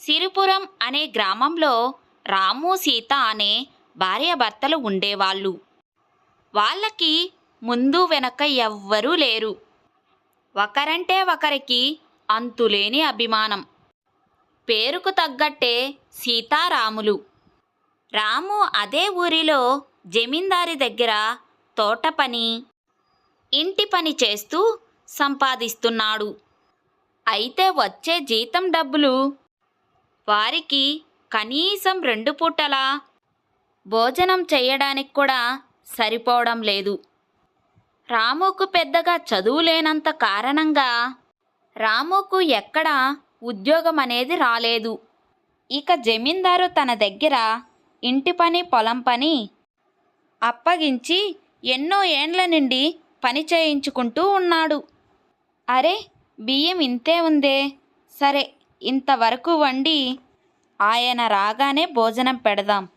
సిరిపురం అనే గ్రామంలో రాము సీత అనే భార్యాభర్తలు ఉండేవాళ్ళు. వాళ్ళకి ముందు వెనక ఎవ్వరూ లేరు. ఒకరంటే ఒకరికి అంతులేని అభిమానం. పేరుకు తగ్గట్టే సీతారాములు. రాము అదే ఊరిలో జమీందారి దగ్గర తోట పని ఇంటి పని చేస్తూ సంపాదిస్తున్నాడు. అయితే వచ్చే జీతం డబ్బులు వారికి కనీసం రెండు పూటలా భోజనం చేయడానికి కూడా సరిపోవడం లేదు. రాముకు పెద్దగా చదువు లేనంత కారణంగా రాముకు ఎక్కడ ఉద్యోగం అనేది రాలేదు. ఇక జమీందారు తన దగ్గర ఇంటి పని పొలం పని అప్పగించి ఎన్నో ఏండ్ల నుండి పని చేయించుకుంటూ ఉన్నాడు. అరే బియ్యం ఇంతే ఉందే. సరే ఇంతవరకు వండి ఆయన రాగానే భోజనం పెడదాం.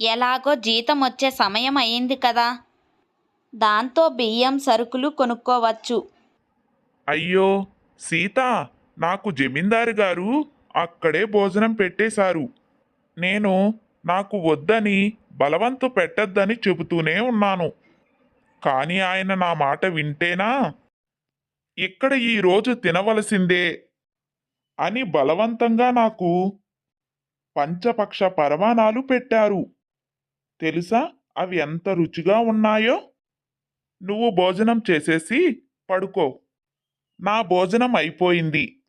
ఎలాగో జీతం వచ్చే సమయం అయింది కదా. దాంతో బియ్యం సరుకులు కొనుక్కోవచ్చు. అయ్యో సీత నాకు జమీందారు గారు అక్కడే భోజనం పెట్టేశారు. నేను నాకు వద్దని బలవంతు పెట్టద్దని చెబుతూనే ఉన్నాను. కానీ ఆయన నా మాట వింటేనా? ఇక్కడ ఈరోజు తినవలసిందే. అని బలవంతంగా నాకు పంచపక్ష పరమాణాలు పెట్టారు. తెలుసా? అవి ఎంత రుచిగా ఉన్నాయో? నువ్వు భోజనం చేసేసి పడుకో. నా భోజనం అయిపోయింది.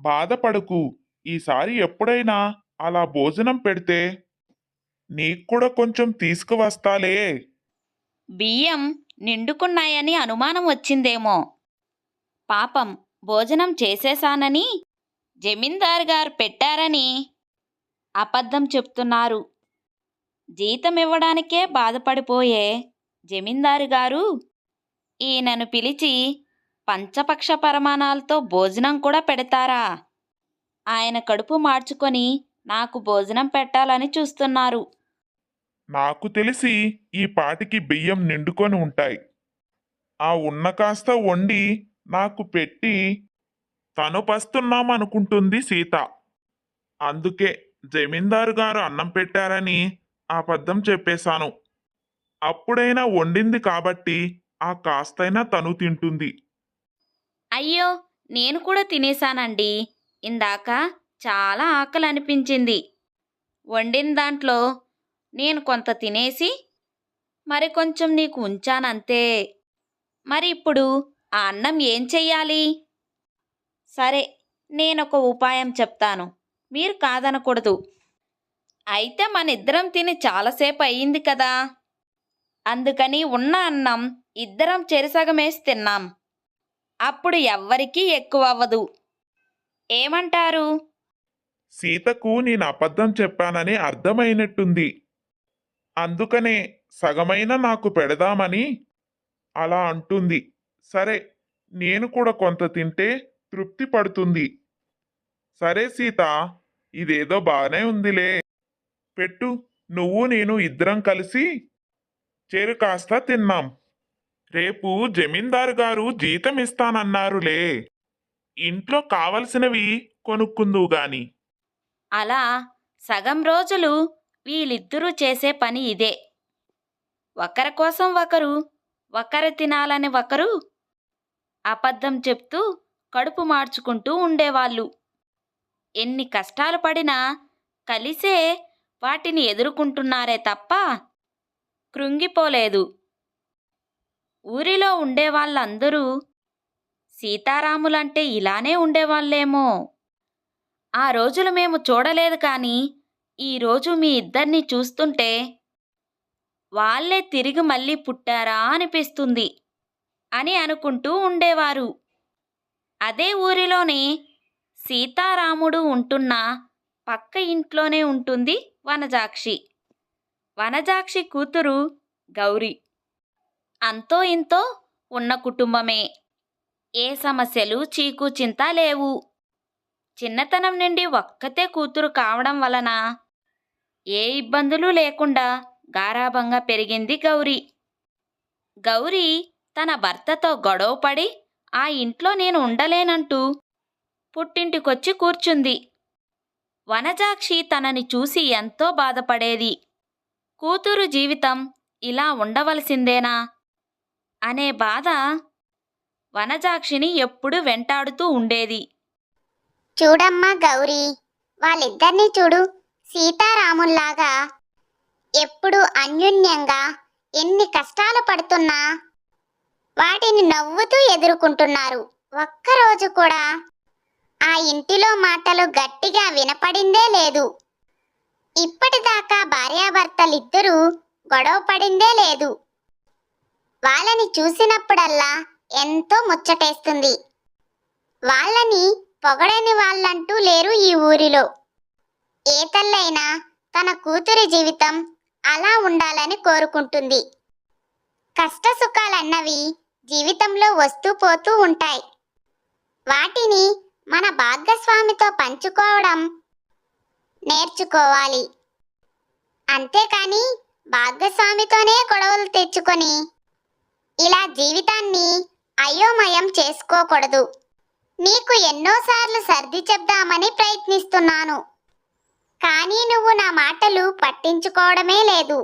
బాధపడకు. ఈసారి ఎప్పుడైనా అలా భోజనం పెడితే నీకు కూడా కొంచెం తీసుకువస్తాలే. బియ్యం నిండుకున్నాయని అనుమానం వచ్చిందేమో. పాపం భోజనం చేసేశానని జమీందారు గారు పెట్టారని అబద్ధం చెప్తున్నారు. జీతం ఇవ్వడానికే బాధపడిపోయే జమీందారు గారు ఈయనను పిలిచి పంచపక్ష పరమాణాలతో భోజనం కూడా పెడతారా? ఆయన కడుపు మార్చుకొని నాకు భోజనం పెట్టాలని చూస్తున్నారు. నాకు తెలిసి ఈ పాటికి బియ్యం నిండుకొని ఉంటాయి. ఆ ఉన్న కాస్త వండి నాకు పెట్టి తను పస్తున్నాం అనుకుంటుంది సీత. అందుకే జమీందారు గారు అన్నం పెట్టారని అబద్ధం చెప్పేశాను. అప్పుడైనా వండింది కాబట్టి ఆ కాస్తైనా తను తింటుంది. అయ్యో నేను కూడా తినేశానండి. ఇందాక చాలా ఆకలి అనిపించింది వండిన దాంట్లో నేను కొంత తినేసి మరి కొంచెం నీకు ఉంచానంతే. మరి ఇప్పుడు ఆ అన్నం ఏం చెయ్యాలి? సరే నేనొక ఉపాయం చెప్తాను. మీరు కాదనకూడదు. అయితే మన ఇద్దరం తిని చాలాసేపు అయ్యింది కదా. అందుకని ఉన్న అన్నం ఇద్దరం చెరిసగమేసి తిన్నాం. అప్పుడు ఎవ్వరికీ ఎక్కువ అవ్వదు ఏమంటారు? సీతకు నేను అబద్ధం చెప్పానని అర్థమైనట్టుంది. అందుకనే సగమైన నాకు పెడదామని అలా అంటుంది. సరే నేను కూడా కొంత తింటే తృప్తి పడుతుంది. సరే సీత ఇదేదో బాగానే ఉందిలే. పెట్టు నువ్వు నేను ఇద్దరం కలిసి చేరు కాస్త తిన్నాం. రేపు జమీందారు గారు జీతం ఇస్తానన్నారులే. ఇంట్లో కావలసినవి కొనుక్కుందువు గాని. అలా సగం రోజులు వీళ్ళిద్దరూ చేసే పని ఇదే. ఒకరి కోసం ఒకరు ఒకరు తినాలని ఒకరు అబద్ధం చెప్తూ కడుపు మార్చుకుంటూ ఉండేవాళ్ళు. ఎన్ని కష్టాలు పడినా కలిసే వాటిని ఎదుర్కొంటున్నారే తప్ప కృంగిపోలేదు. ఊరిలో ఉండేవాళ్ళందరూ సీతారాములంటే ఇలానే ఉండేవాళ్ళేమో. ఆ రోజులు మేము చూడలేదు కానీ ఈరోజు మీ ఇద్దరిని చూస్తుంటే వాళ్ళే తిరిగి మళ్ళీ పుట్టారా అనిపిస్తుంది అని అనుకుంటూ ఉండేవారు. అదే ఊరిలోనే సీతారాముడు ఉంటున్న పక్క ఇంట్లోనే ఉంటుంది వనజాక్షి. వనజాక్షి కూతురు గౌరీ. అంతో ఇంతో ఉన్న కుటుంబమే. ఏ సమస్యలు చీకు చింత లేవు. చిన్నతనం నుండి ఒక్కతే కూతురు కావడం వలన ఏ ఇబ్బందులు లేకుండా గారాభంగా పెరిగింది గౌరీ. గౌరీ తన భర్తతో గొడవపడి ఆ ఇంట్లో నేను ఉండలేనంటూ పుట్టింటికొచ్చి కూర్చుంది. వనజాక్షి తనని చూసి ఎంతో బాధపడేది. కూతురు జీవితం ఇలా ఉండవలసిందేనా? అనే బాధ వనజాక్షిని ఎప్పుడు వెంటాడుతూ ఉండేది. చూడమ్మా గౌరీ వాళ్ళిద్దరినీ చూడు. సీతారాముల్లాగా ఎప్పుడు అన్యోన్యంగా ఎన్ని కష్టాలు పడుతున్నా వాటిని నవ్వుతూ ఎదుర్కొంటున్నారు. ఒక్కరోజు కూడా ఆ ఇంటిలో మాటలు గట్టిగా వినపడిందే లేదు. ఇప్పటిదాకా భార్యాభర్తలిద్దరూ గొడవ పడిందే లేదు. వాళ్ళని చూసినప్పుడల్లా ఎంతో ముచ్చటేస్తుంది. వాళ్ళని పొగడని వాళ్ళంటూ లేరు ఈ ఊరిలో. ఏ తల్లైనా తన కూతురి జీవితం అలా ఉండాలని కోరుకుంటుంది. కష్టసుఖాలన్నవి జీవితంలో వస్తూ పోతూ ఉంటాయి. వాటిని మన భాగస్వామితో పంచుకోవడం నేర్చుకోవాలి. అంతేకాని భాగస్వామితోనే గొడవలు తెచ్చుకొని ఇలా జీవితాన్ని అయోమయం చేసుకోకూడదు. నీకు ఎన్నోసార్లు సర్ది చెప్దామని ప్రయత్నిస్తున్నాను. కానీ నువ్వు నా మాటలు పట్టించుకోవడమే లేదు.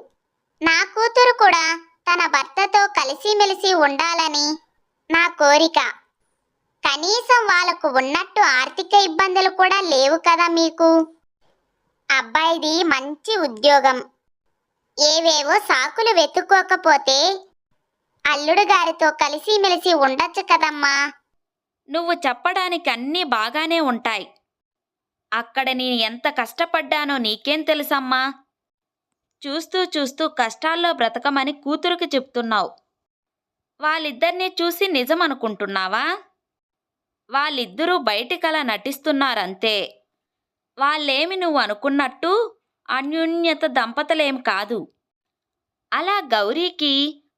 నా కూతురు కూడా తన భర్తతో కలిసిమెలిసి ఉండాలని నా కోరిక. కనీసం వాళ్ళకు ఉన్నట్టు ఆర్థిక ఇబ్బందులు కూడా లేవు కదా మీకు? అబ్బాయిది మంచి ఉద్యోగం. ఏవేవో సాకులు వెతుక్కోకపోతే అల్లుడు గారితో కలిసిమెలిసి ఉండొచ్చు కదమ్మా. నువ్వు చెప్పడానికి అన్నీ బాగానే ఉంటాయి. అక్కడ నేను ఎంత కష్టపడ్డానో నీకేం తెలుసమ్మా? చూస్తూ చూస్తూ కష్టాల్లో బ్రతకమని కూతురుకి చెప్తున్నావు. వాళ్ళిద్దరినీ చూసి నిజం అనుకుంటున్నావా వాళ్ళిద్దరూ బయటికలా నటిస్తున్నారంతే. వాళ్ళేమి నువ్వు అనుకున్నట్టు అన్యోన్యత దంపతులేం కాదు. అలా గౌరీకి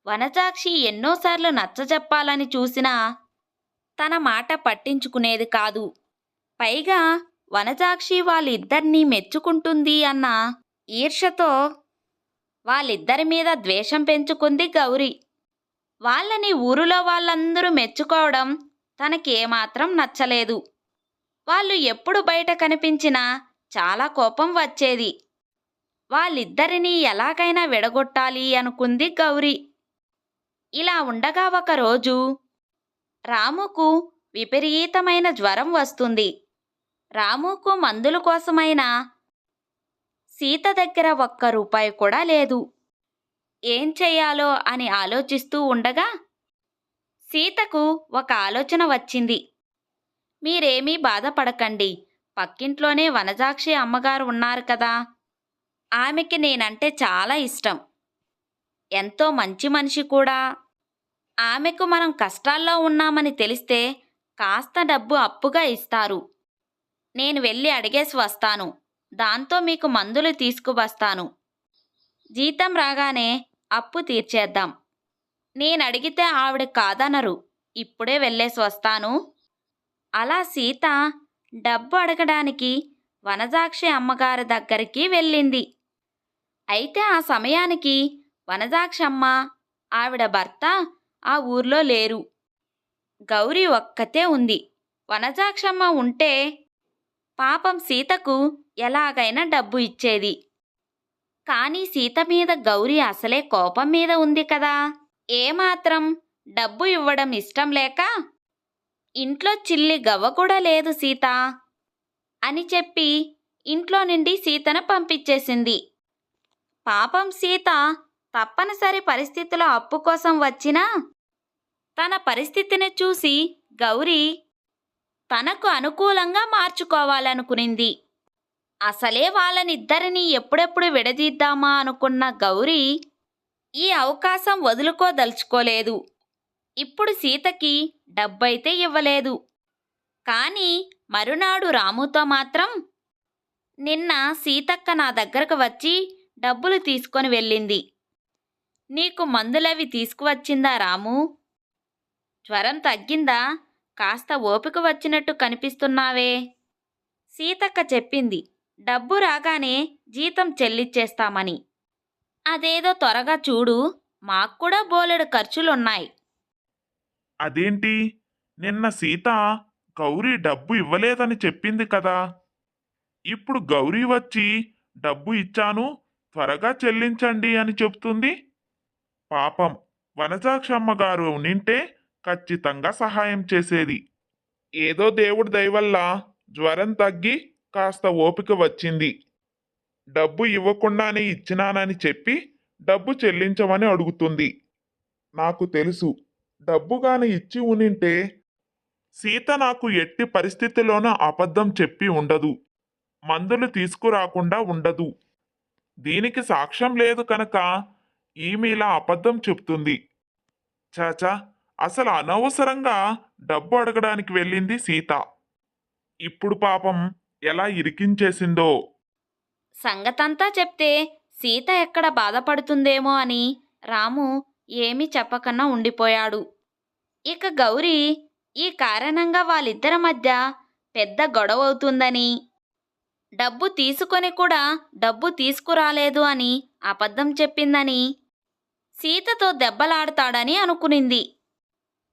వనజాక్షి ఎన్నోసార్లు నచ్చజెప్పాలని చూసినా తన మాట పట్టించుకునేది కాదు. పైగా వనజాక్షి వాళ్ళిద్దరినీ మెచ్చుకుంటుంది అన్న ఈర్షతో వాళ్ళిద్దరి మీద ద్వేషం పెంచుకుంది గౌరి. వాళ్ళని ఊరిలో వాళ్ళందరూ మెచ్చుకోవడం తనకేమాత్రం నచ్చలేదు. వాళ్ళు ఎప్పుడు బయట కనిపించినా చాలా కోపం వచ్చేది. వాళ్ళిద్దరినీ ఎలాగైనా విడగొట్టాలి అనుకుంది గౌరి. ఇలా ఉండగా ఒకరోజు రాముకు విపరీతమైన జ్వరం వస్తుంది. రాముకు మందుల కోసమైనా సీత దగ్గర ఒక్క రూపాయి కూడా లేదు. ఏం చెయ్యాలో అని ఆలోచిస్తూ ఉండగా సీతకు ఒక ఆలోచన వచ్చింది. మీరేమీ బాధపడకండి. పక్కింట్లోనే వనజాక్షి అమ్మగారు ఉన్నారు కదా. ఆమెకి నేనంటే చాలా ఇష్టం. ఎంతో మంచి మనిషి కూడా. ఆమెకు మనం కష్టాల్లో ఉన్నామని తెలిస్తే కాస్త డబ్బు అప్పుగా ఇస్తారు. నేను వెళ్ళి అడిగేసి వస్తాను. దాంతో మీకు మందులు తీసుకువస్తాను. జీతం రాగానే అప్పు తీర్చేద్దాం. నేను అడిగితే ఆవిడ కాదనరు. ఇప్పుడే వెళ్ళేసి వస్తాను. అలా సీత డబ్బు అడగడానికి వనజాక్షి అమ్మగారి దగ్గరికి వెళ్ళింది. అయితే ఆ సమయానికి వనజాక్షమ్మ ఆవిడ భర్త ఆ ఊర్లో లేరు. గౌరీ ఒక్కతే ఉంది. వనజాక్షమ్మ ఉంటే పాపం సీతకు ఎలాగైనా డబ్బు ఇచ్చేది. కానీ సీత మీద గౌరీ అసలే కోపం మీద ఉంది కదా. ఏమాత్రం డబ్బు ఇవ్వడం ఇష్టం లేక ఇంట్లో చిల్లి గవ్వ కూడా లేదు సీత అని చెప్పి ఇంట్లో నుండి సీతను పంపించేసింది. పాపం సీత తప్పనిసరి పరిస్థితిలో అప్పు కోసం వచ్చినా తన పరిస్థితిని చూసి గౌరీ తనకు అనుకూలంగా మార్చుకోవాలనుకునింది. అసలే వాళ్ళనిద్దరినీ ఎప్పుడెప్పుడు విడదీద్దామా అనుకున్న గౌరీ ఈ అవకాశం వదులుకోదలుచుకోలేదు. ఇప్పుడు సీతకి డబ్బైతే ఇవ్వలేదు. కానీ మరునాడు రాముతో మాత్రం నిన్న సీతక్క నా దగ్గరకు వచ్చి డబ్బులు తీసుకొని వెళ్ళింది. నీకు మందులవి తీసుకువచ్చిందా రాము? జ్వరం తగ్గిందా? కాస్త ఓపిక వచ్చినట్టు కనిపిస్తున్నావే. సీతక్క చెప్పింది. డబ్బు రాగానే జీతం చెల్లిచ్చేస్తామని. అదేదో త్వరగా చూడు మాకు కూడా బోలెడు ఖర్చులున్నాయి. అదేంటి? నిన్న సీత గౌరీ డబ్బు ఇవ్వలేదని చెప్పింది కదా. ఇప్పుడు గౌరీ వచ్చి డబ్బు ఇచ్చాను త్వరగా చెల్లించండి అని చెప్తుంది. పాపం వనజాక్షమ్మ గారు నింటే ఖచ్చితంగా సహాయం చేసేది. ఏదో దేవుడి దయవల్ల జ్వరం తగ్గి కాస్త ఓపిక వచ్చింది. డబ్బు ఇవ్వకుండానే ఇచ్చినానని చెప్పి డబ్బు చెల్లించమని అడుగుతుంది. నాకు తెలుసు. డబ్బుగాని ఇచ్చి ఉనింటే సీత నాకు ఎట్టి పరిస్థితిలోనూ అబద్ధం చెప్పి ఉండదు. మందులు తీసుకురాకుండా ఉండదు. దీనికి సాక్ష్యం లేదు కనుక ఈమె ఇలా అబద్ధం చెప్తుంది. చాచా అసలు అనవసరంగా డబ్బు అడగడానికి వెళ్ళింది సీత. ఇప్పుడు పాపం ఎలా ఇరికించేసిందో? సంగతంతా చెప్తే సీత ఎక్కడ బాధపడుతుందేమో అని రాము ఏమీ చెప్పకన్నా ఉండిపోయాడు. ఇక గౌరీ ఈ కారణంగా వాళ్ళిద్దరి మధ్య పెద్ద గొడవ అవుతుందని డబ్బు తీసుకొని కూడా డబ్బు తీసుకురాలేదు అని అబద్ధం చెప్పిందని సీతతో దెబ్బలాడతాడని అనుకునింది.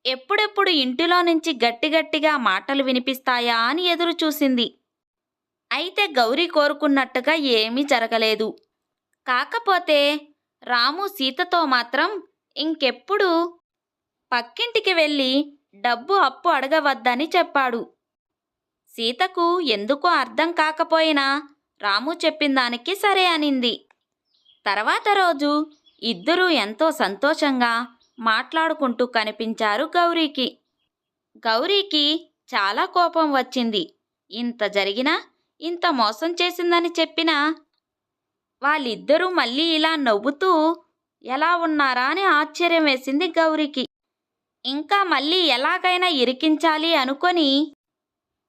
ఎప్పుడెప్పుడు ఇంటిలో నుంచి గట్టిగట్టిగా మాటలు వినిపిస్తాయా అని ఎదురు చూసింది. అయితే గౌరీ కోరుకున్నట్టుగా ఏమీ జరగలేదు. కాకపోతే రాము సీతతో మాత్రం ఇంకెప్పుడు పక్కింటికి వెళ్ళి డబ్బు అప్పు అడగవద్దని చెప్పాడు. సీతకు ఎందుకో అర్థం కాకపోయినా రాము చెప్పిందానికి సరే అనింది. తర్వాత రోజు ఇద్దరూ ఎంతో సంతోషంగా మాట్లాడుకుంటూ కనిపించారు గౌరీకి. గౌరీకి చాలా కోపం వచ్చింది. ఇంత జరిగినా ఇంత మోసం చేసిందని చెప్పినా వాళ్ళిద్దరూ మళ్ళీ ఇలా నవ్వుతూ ఎలా ఉన్నారా? అని ఆశ్చర్యం వేసింది గౌరికి. ఇంకా మళ్ళీ ఎలాగైనా ఇరికించాలి అనుకొని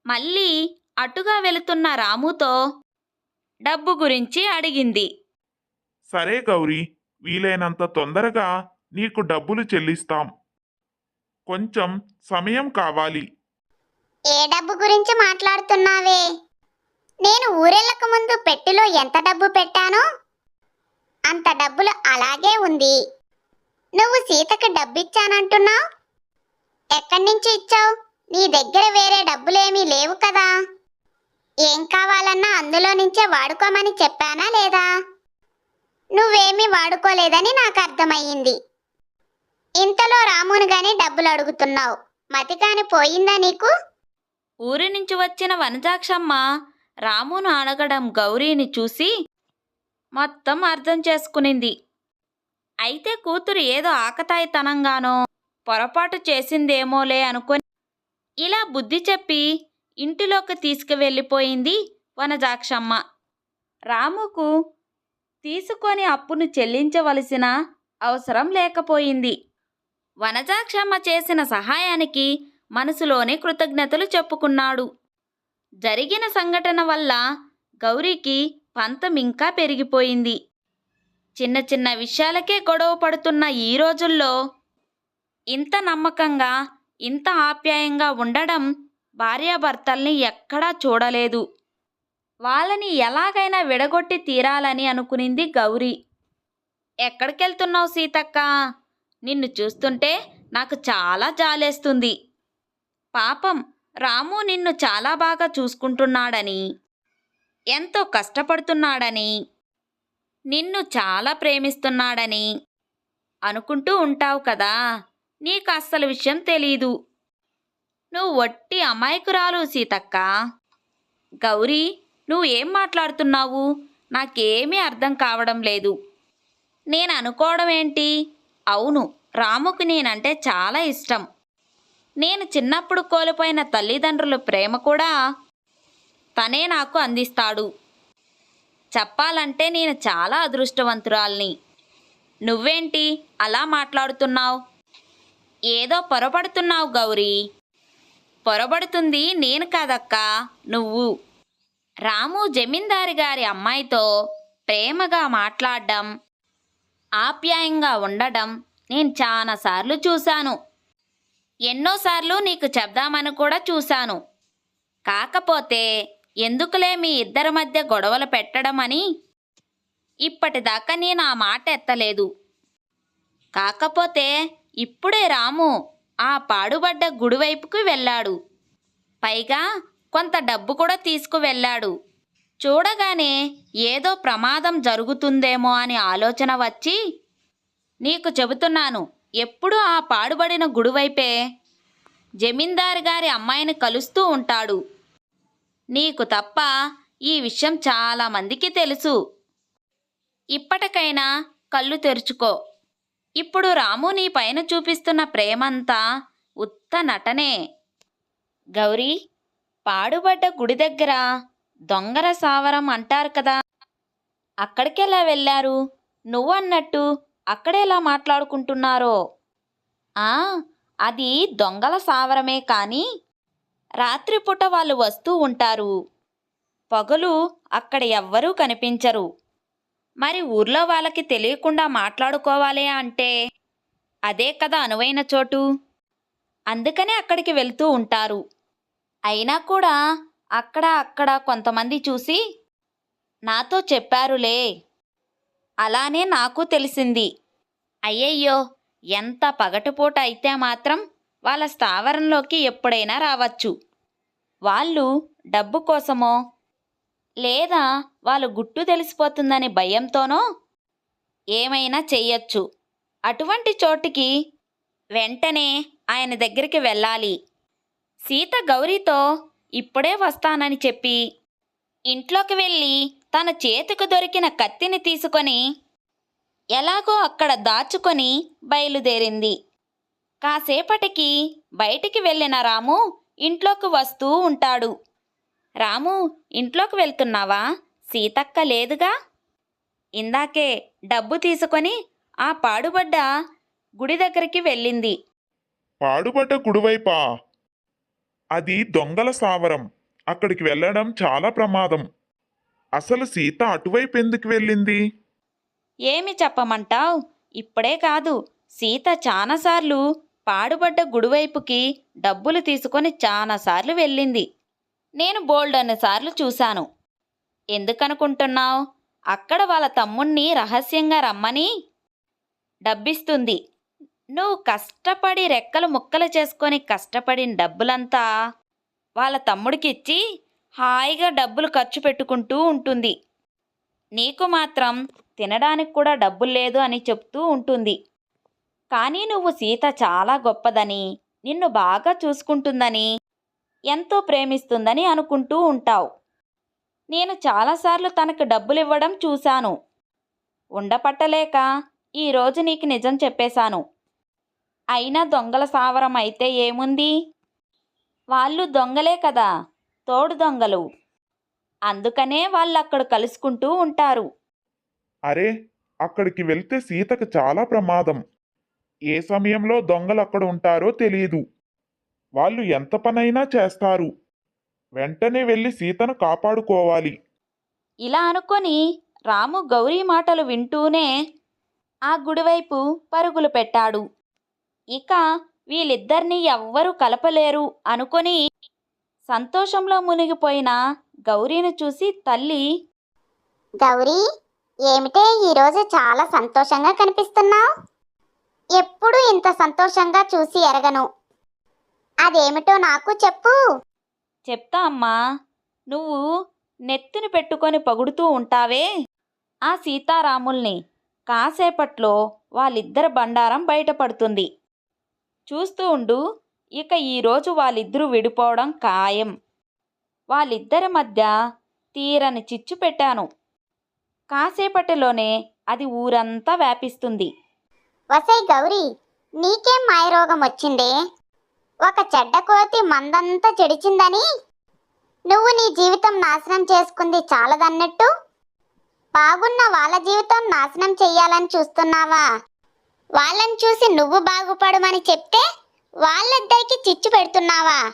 మళ్ళీ అటుగా వెళుతున్న రాముతో డబ్బు గురించి అడిగింది. సరే గౌరీ వీలైనంత తొందరగా నీకు డబ్బులు చెల్లిస్తాం. కొంచెం సమయం కావాలి. ఏ డబ్బు గురించి మాట్లాడుతున్నావే? నేను ఊరెళ్ళక ముందు పెట్టెలో ఎంత డబ్బు పెట్టానో? అంత డబ్బులు అలాగే ఉంది. నువ్వు సీతకి డబ్బిచ్చానంటున్నావు? ఎక్కడి నుంచి ఇచ్చావు? నీ దగ్గర వేరే డబ్బులేమీ లేవు కదా. ఏం కావాలన్నా అందులో నుంచే వాడుకోమని చెప్పానా లేదా? నువ్వేమీ వాడుకోలేదని నాకు అర్థమయ్యింది. ఇంతలో రాముని గాని డబ్బులు అడుగుతున్నావు. మతికాని పోయిందా నీకు? ఊరి నుంచి వచ్చిన వనజాక్షమ్మ రామును అడగడం గౌరీని చూసి మొత్తం అర్థం చేసుకునింది. అయితే కూతురు ఏదో ఆకతాయితనంగానో పొరపాటు చేసిందేమోలే అనుకొని ఇలా బుద్ధి చెప్పి ఇంటిలోకి తీసుకువెళ్ళిపోయింది వనజాక్షమ్మ. రాముకు తీసుకొని అప్పును చెల్లించవలసిన అవసరం లేకపోయింది. వనజాక్షమ్మ చేసిన సహాయానికి మనసులోనే కృతజ్ఞతలు చెప్పుకున్నాడు. జరిగిన సంఘటన వల్ల గౌరీకి పంతం ఇంకా పెరిగిపోయింది. చిన్న చిన్న విషయాలకే గొడవ పడుతున్న ఈ రోజుల్లో ఇంత నమ్మకంగా ఇంత ఆప్యాయంగా ఉండడం భార్యాభర్తల్ని ఎక్కడా చూడలేదు. వాళ్ళని ఎలాగైనా విడగొట్టి తీరాలని అనుకునింది గౌరీ. ఎక్కడికెళ్తున్నావు సీతక్క? నిన్ను చూస్తుంటే నాకు చాలా జాలేస్తుంది. పాపం రాము నిన్ను చాలా బాగా చూసుకుంటున్నాడని ఎంతో కష్టపడుతున్నాడని నిన్ను చాలా ప్రేమిస్తున్నాడని అనుకుంటూ ఉంటావు కదా? నీకు అస్సలు విషయం తెలీదు. నువ్వు వట్టి అమాయకురాలు సీతక్క. గౌరీ నువ్వు ఏం మాట్లాడుతున్నావు? నాకేమీ అర్థం కావడం లేదు. నేను అనుకోవడం ఏంటి అవును రాముకు నేనంటే చాలా ఇష్టం. నేను చిన్నప్పుడు కోల్పోయిన తల్లిదండ్రుల ప్రేమ కూడా తనే నాకు అందిస్తాడు. చెప్పాలంటే నేను చాలా అదృష్టవంతురాల్ని. నువ్వేంటి? అలా మాట్లాడుతున్నావు? ఏదో పొరపడుతున్నావు గౌరీ. పొరబడుతుంది నేను కాదక్కా నువ్వు. రాము జమీందారి గారి అమ్మాయితో ప్రేమగా మాట్లాడడం ఆప్యాయంగా ఉండడం నేను చాలాసార్లు చూశాను. ఎన్నోసార్లు నీకు చెప్దామని కూడా చూశాను. కాకపోతే ఎందుకులే మీ ఇద్దరి మధ్య గొడవలు పెట్టడం అని? ఇప్పటిదాకా నేను ఆ మాట ఎత్తలేదు. కాకపోతే ఇప్పుడే రాము ఆ పాడుబడ్డ గుడివైపుకు వెళ్ళాడు. పైగా కొంత డబ్బు కూడా తీసుకువెళ్ళాడు. చూడగానే ఏదో ప్రమాదం జరుగుతుందేమో అని ఆలోచన వచ్చి నీకు చెబుతున్నాను ఎప్పుడూ ఆ పాడుబడిన గుడివైపే జమీందారు గారి అమ్మాయిని కలుస్తూ ఉంటాడు. నీకు తప్ప ఈ విషయం చాలా మందికి తెలుసు. ఇప్పటికైనా కళ్ళు తెరుచుకో. ఇప్పుడు రాము నీ పైన చూపిస్తున్న ప్రేమంతా ఉత్త నటనే. గౌరీ పాడుబడ్డ గుడి దగ్గర దొంగల సావరం అంటారు కదా. అక్కడికెలా వెళ్ళారు? నువ్వన్నట్టు అక్కడేలా మాట్లాడుకుంటున్నారో. ఆ అది దొంగల సావరమే కానీ రాత్రిపూట వాళ్ళు వస్తూ ఉంటారు. పగలు అక్కడ ఎవ్వరూ కనిపించరు. మరి ఊర్లో వాళ్ళకి తెలియకుండా మాట్లాడుకోవాలి అంటే అదే కదా అనువైన చోటు. అందుకనే అక్కడికి వెళ్తూ ఉంటారు. అయినా కూడా అక్కడ అక్కడ కొంతమంది చూసి నాతో చెప్పారులే. అలానే నాకు తెలిసింది. అయ్యయ్యో ఎంత పగటిపూట అయితే మాత్రం వాళ్ళ స్థావరంలోకి ఎప్పుడైనా రావచ్చు. వాళ్ళు డబ్బు కోసమో లేదా వాళ్ళు గుట్టు తెలిసిపోతుందని భయంతోనో ఏమైనా చెయ్యొచ్చు. అటువంటి చోటికి వెంటనే ఆయన దగ్గరికి వెళ్ళాలి. సీత గౌరీతో ఇప్పుడే వస్తానని చెప్పి ఇంట్లోకి వెళ్ళి తన చేతికి దొరికిన కత్తిని తీసుకొని ఎలాగో అక్కడ దాచుకొని బయలుదేరింది. కాసేపటికి బయటికి వెళ్ళిన రాము ఇంట్లోకి వస్తూ ఉంటాడు. రాము ఇంట్లోకి వెళ్తున్నావా? సీతక్క లేదుగా? ఇందాకే డబ్బు తీసుకొని ఆ పాడుబడ్డ గుడి దగ్గరికి వెళ్ళింది. పాడుబడ్డ కుడివైపా? అది దొంగల సావరం అక్కడికి వెళ్ళడం చాలా ప్రమాదం. అసలు సీత అటువైపు ఎందుకు వెళ్ళింది? ఏమి చెప్పమంటావ్? ఇప్పుడే కాదు. సీత చాలాసార్లు పాడుబడ్డ గుడివైపుకి డబ్బులు తీసుకొని చాలాసార్లు వెళ్ళింది. నేను బోల్డ్ సార్లు చూశాను. ఎందుకనుకుంటున్నావు? అక్కడ వాళ్ళ తమ్ముణ్ణి రహస్యంగా రమ్మని డబ్బిస్తుంది. నువ్వు కష్టపడి రెక్కలు ముక్కలు చేసుకొని కష్టపడిన డబ్బులంతా వాళ్ళ తమ్ముడికి ఇచ్చి హాయిగా డబ్బులు ఖర్చు పెట్టుకుంటూ ఉంటుంది. నీకు మాత్రం తినడానికి కూడా డబ్బులు లేదు అని చెప్తూ ఉంటుంది. కానీ నువ్వు సీత చాలా గొప్పదని నిన్ను బాగా చూసుకుంటుందని ఎంతో ప్రేమిస్తుందని అనుకుంటూ ఉంటావు. నేను చాలాసార్లు తనకు డబ్బులు ఇవ్వడం చూశాను. ఉండపట్టలేక ఈరోజు నీకు నిజం చెప్పేశాను. అయినా దొంగల సావరం అయితే ఏముంది? వాళ్ళు దొంగలే కదా తోడు దొంగలు. అందుకనే వాళ్ళు అక్కడ కలుసుకుంటూ ఉంటారు. అరే అక్కడికి వెళ్తే సీతకు చాలా ప్రమాదం. ఏ సమయంలో దొంగలు అక్కడ ఉంటారో తెలియదు వాళ్ళు ఎంత పనైనా చేస్తారు. వెంటనే వెళ్ళి సీతను కాపాడుకోవాలి. ఇలా అనుకొని రాము గౌరీ మాటలు వింటూనే ఆ గుడివైపు పరుగులు పెట్టాడు. ఇక వీళ్ళిద్దరినీ ఎవ్వరూ కలపలేరు అనుకొని సంతోషంలో మునిగిపోయిన గౌరీని చూసి తల్లి గౌరీ ఏమిటే ఈరోజు చాలా సంతోషంగా కనిపిస్తున్నావు? ఎప్పుడు ఇంత సంతోషంగా చూసి ఎరగను? అదేమిటో నాకు చెప్పు. చెప్తా అమ్మా నువ్వు నెత్తిని పెట్టుకొని పొగుడుతూ ఉంటావే? ఆ సీతారాముల్ని కాసేపట్లో వాళ్ళిద్దరి బండారం బయటపడుతుంది. చూస్తూ ఉండు ఇక ఈరోజు వాళ్ళిద్దరూ విడిపోవడం ఖాయం. వాళ్ళిద్దరి మధ్య తీరని చిచ్చు పెట్టాను. కాసేపటిలోనే అది ఊరంతా వ్యాపిస్తుంది. వసై గౌరీ నీకేం మాయరోగం వచ్చిందే? ఒక చెడ్డ కోతి మందంతా చెడిచిందని? నువ్వు నీ జీవితం నాశనం చేసుకుంది చాలదన్నట్టు? బాగున్న వాళ్ళ జీవితం నాశనం చెయ్యాలని చూస్తున్నావా? వాళ్ళని చూసి నువ్వు బాగుపడమని చెప్తే వాళ్ళిద్దరికి చిచ్చు పెడుతున్నావా?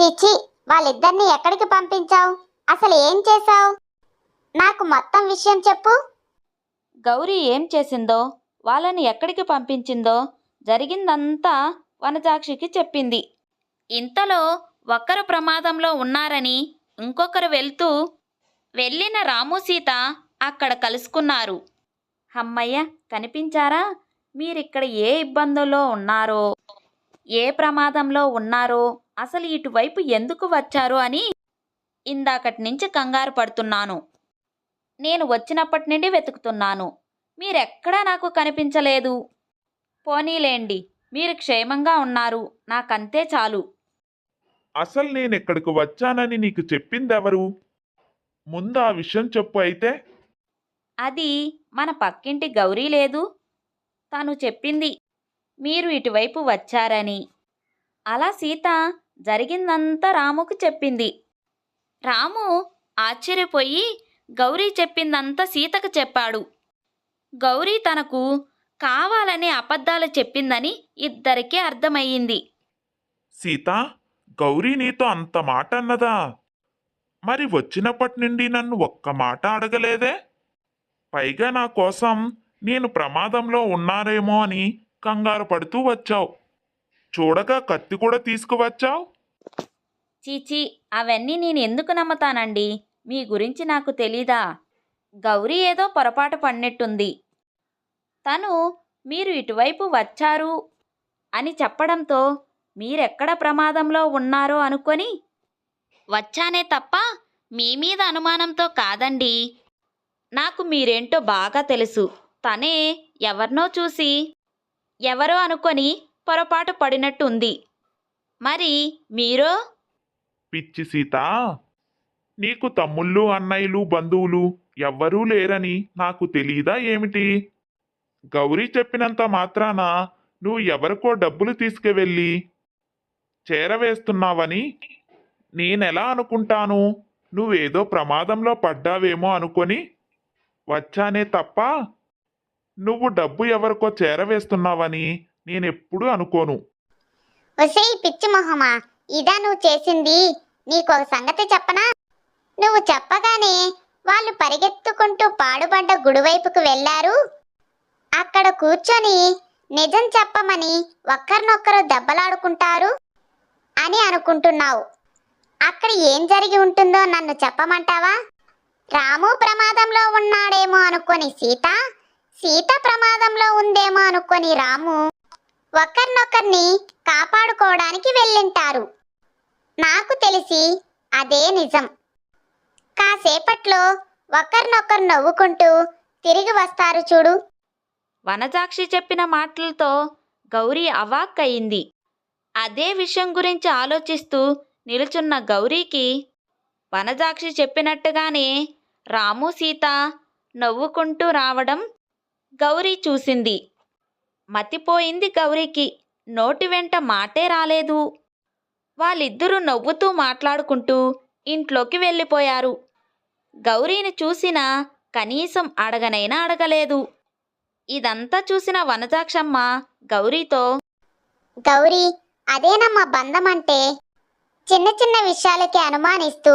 చిచి వాళ్ళిద్దరిని ఎక్కడికి పంపించావు? అసలు ఏం చేశావు? నాకు మొత్తం విషయం చెప్పు. గౌరీ ఏం చేసిందో వాళ్ళని ఎక్కడికి పంపించిందో జరిగిందంతా వనజాక్షికి చెప్పింది. ఇంతలో ఒకరు ప్రమాదంలో ఉన్నారని ఇంకొకరు వెళ్తూ వెళ్ళిన రాము సీత అక్కడ కలుసుకున్నారు. అమ్మయ్య కనిపించారా? మీరిక్కడ ఏ ఇబ్బందుల్లో ఉన్నారో ఏ ప్రమాదంలో ఉన్నారో అసలు ఇటువైపు ఎందుకు వచ్చారు అని ఇందాకటి నుంచి కంగారు పడుతున్నాను. నేను వచ్చినప్పటి నుండి వెతుకుతున్నాను. మీరెక్కడా నాకు కనిపించలేదు. పోనీలేండి మీరు క్షేమంగా ఉన్నారు. నాకంతే చాలు. అసలు నేను ఇక్కడికి వచ్చానని నీకు చెప్పిందెవరు? ముందు ఆ విషయం చెప్పు అయితే. అది మన పక్కింటి గౌరీ లేదు. తను చెప్పింది. మీరు ఇటువైపు వచ్చారని. అలా సీత జరిగిందంతా రాముకు చెప్పింది. రాము ఆశ్చర్యపోయి గౌరీ చెప్పిందంతా సీతకు చెప్పాడు. గౌరీ తనకు కావాలని అబద్ధాలు చెప్పిందని ఇద్దరికీ అర్థమయ్యింది. సీత గౌరీ నీతో అంత మాట అన్నదా? మరి వచ్చినప్పటి నుండి నన్ను ఒక్క మాట అడగలేదే? పైగా నా కోసం నేను ప్రమాదంలో ఉన్నారేమో అని కంగారు పడుతూ వచ్చావు. చూడగా కత్తి కూడా తీసుకువచ్చావు? చీచీ అవన్నీ నేను ఎందుకు నమ్ముతానండి? మీ గురించి నాకు తెలీదా? గౌరీ ఏదో పొరపాటు పడినట్టుంది. తను మీరు ఇటువైపు వచ్చారు అని చెప్పడంతో మీరెక్కడ ప్రమాదంలో ఉన్నారో అనుకొని వచ్చానే తప్ప మీ మీద అనుమానంతో కాదండి. నాకు మీరేంటో బాగా తెలుసు. తనే ఎవరినో చూసి ఎవరో అనుకొని పొరపాటు పడినట్టుంది. మరి మీరో? పిచ్చి సీత నీకు తమ్ముళ్ళు అన్నయ్యలు బంధువులు ఎవ్వరూ లేరని నాకు తెలీదా ఏమిటి? గౌరీ చెప్పినంత మాత్రాన నువ్వు ఎవరికో డబ్బులు తీసుకువెళ్ళి చేరవేస్తున్నావని నేనెలా అనుకుంటాను? నువ్వేదో ప్రమాదంలో పడ్డావేమో అనుకొని వచ్చానే తప్ప నువ్వు డబ్బు ఎవరికో చేరవేస్తున్నావని నేనెప్పుడూ అనుకోను. ఒసేయ్ పిచ్చి మొహమా. ఇదా నువ్వు చేసింది. నీకు ఒక సంగతి చెప్పనా? నువ్వు చెప్పగానే వాళ్ళు పరిగెత్తుకుంటూ పాడుబడ్డ గుడివైపుకు వెళ్ళారు. అక్కడ కూర్చొని నిజం చెప్పమని ఒక్కరినొక్కరు దెబ్బలాడుకుంటారు అని అనుకుంటున్నావు. అక్కడ ఏం జరిగి ఉంటుందో నన్ను చెప్పమంటావా? రాము ప్రమాదంలో ఉన్నాడేమో అనుకొని సీత. సీత ప్రమాదంలో ఉందేమో అనుకొని రాము ఒకరినొకరిని కాపాడుకోవడానికి వెళ్ళింటారు. నాకు తెలిసి అదే నిజం. కాసేపట్లో ఒకరినొకరు నవ్వుకుంటూ తిరిగి వస్తారు చూడు. వనజాక్షి చెప్పిన మాటలతో గౌరీ అవాక్కయింది. అదే విషయం గురించి ఆలోచిస్తూ నిలుచున్న గౌరీకి వనజాక్షి చెప్పినట్టుగానే రాము సీత నవ్వుకుంటూ రావడం గౌరీ చూసింది. మతిపోయింది గౌరీకి. నోటి వెంట మాటే రాలేదు. వాళ్ళిద్దరూ నవ్వుతూ మాట్లాడుకుంటూ ఇంట్లోకి వెళ్ళిపోయారు. గౌరీని చూసినా కనీసం అడగనైనా అడగలేదు. ఇదంతా చూసిన వనజాక్షమ్మ గౌరీతో గౌరీ అదేనమ్మా బంధం అంటే చిన్న చిన్న విషయాలకి అనుమానిస్తూ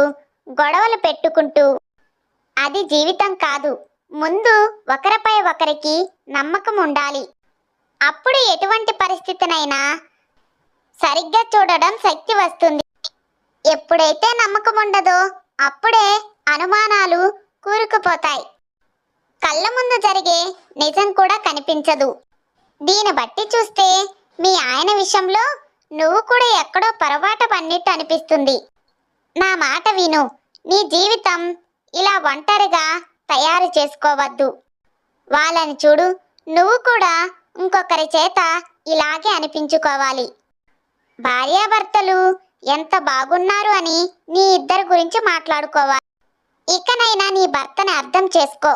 గొడవలు పెట్టుకుంటూ. అది జీవితం కాదు. ముందు ఒకరిపై ఒకరికి నమ్మకం ఉండాలి. అప్పుడు ఎటువంటి పరిస్థితినైనా సరిగ్గా చూడడం శక్తి వస్తుంది. ఎప్పుడైతే నమ్మకం ఉండదో అప్పుడే అనుమానాలు కూరుకుపోతాయి. కళ్ళ ముందు జరిగే నిజం కూడా కనిపించదు. దీన్ని బట్టి చూస్తే మీ ఆయన విషయంలో నువ్వు కూడా ఎక్కడో పొరపాటు పన్నిట్టు అనిపిస్తుంది. నా మాట విను. నీ జీవితం ఇలా ఒంటరిగా తయారు చేసుకోవద్దు. వాళ్ళని చూడు నువ్వు కూడా ఇంకొకరి చేత ఇలాగే అనిపించుకోవాలి. భార్యాభర్తలు ఎంత బాగున్నారు అని నీ ఇద్దరి గురించి మాట్లాడుకోవాలి. ఇకనైనా నీ భర్తని అర్థం చేసుకో.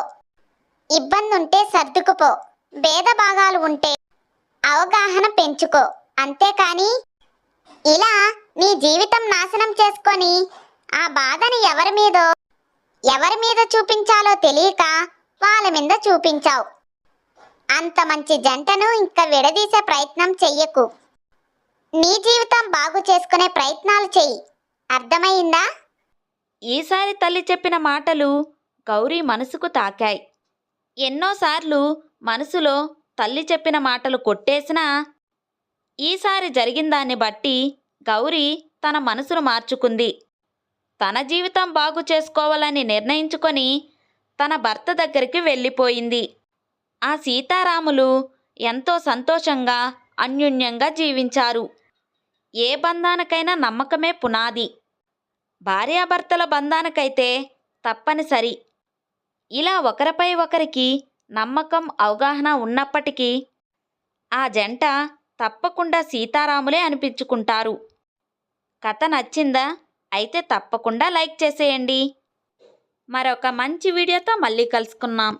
ఇబ్బంది ఉంటే సర్దుకుపో. భేద భాగాలు ఉంటే అవగాహన పెంచుకో. అంతేకాని ఇలా నీ జీవితం నాశనం చేసుకొని ఆ బాధని ఎవరి మీదో ఎవరి మీద చూపించాలో తెలియక వాళ్ళ మీద చూపించావు. అంత మంచి జంటను ఇంకా విడదీసే ప్రయత్నం చెయ్యకు. నీ జీవితం బాగు చేసుకునే ప్రయత్నాలు చెయ్యి. అర్థమైందా? ఈసారి తల్లి చెప్పిన మాటలు గౌరీ మనసుకు తాకాయి. ఎన్నోసార్లు మనసులో తల్లి చెప్పిన మాటలు కొట్టేసినా ఈసారి జరిగిందాన్ని బట్టి గౌరీ తన మనసును మార్చుకుంది. తన జీవితం బాగు చేసుకోవాలని నిర్ణయించుకొని తన భర్త దగ్గరికి వెళ్ళిపోయింది. ఆ సీతారాములు ఎంతో సంతోషంగా అన్యోన్యంగా జీవించారు. ఏ బంధానికైనా నమ్మకమే పునాది. భార్యాభర్తల బంధానికైతే తప్పనిసరి. ఇలా ఒకరిపై ఒకరికి నమ్మకం అవగాహన ఉన్నప్పటికీ ఆ జంట తప్పకుండా సీతారాములే అనిపించుకుంటారు. కథ నచ్చిందా? అయితే తప్పకుండా లైక్ చేసేయండి. మరొక మంచి వీడియోతో మళ్ళీ కలుసుకుందాం.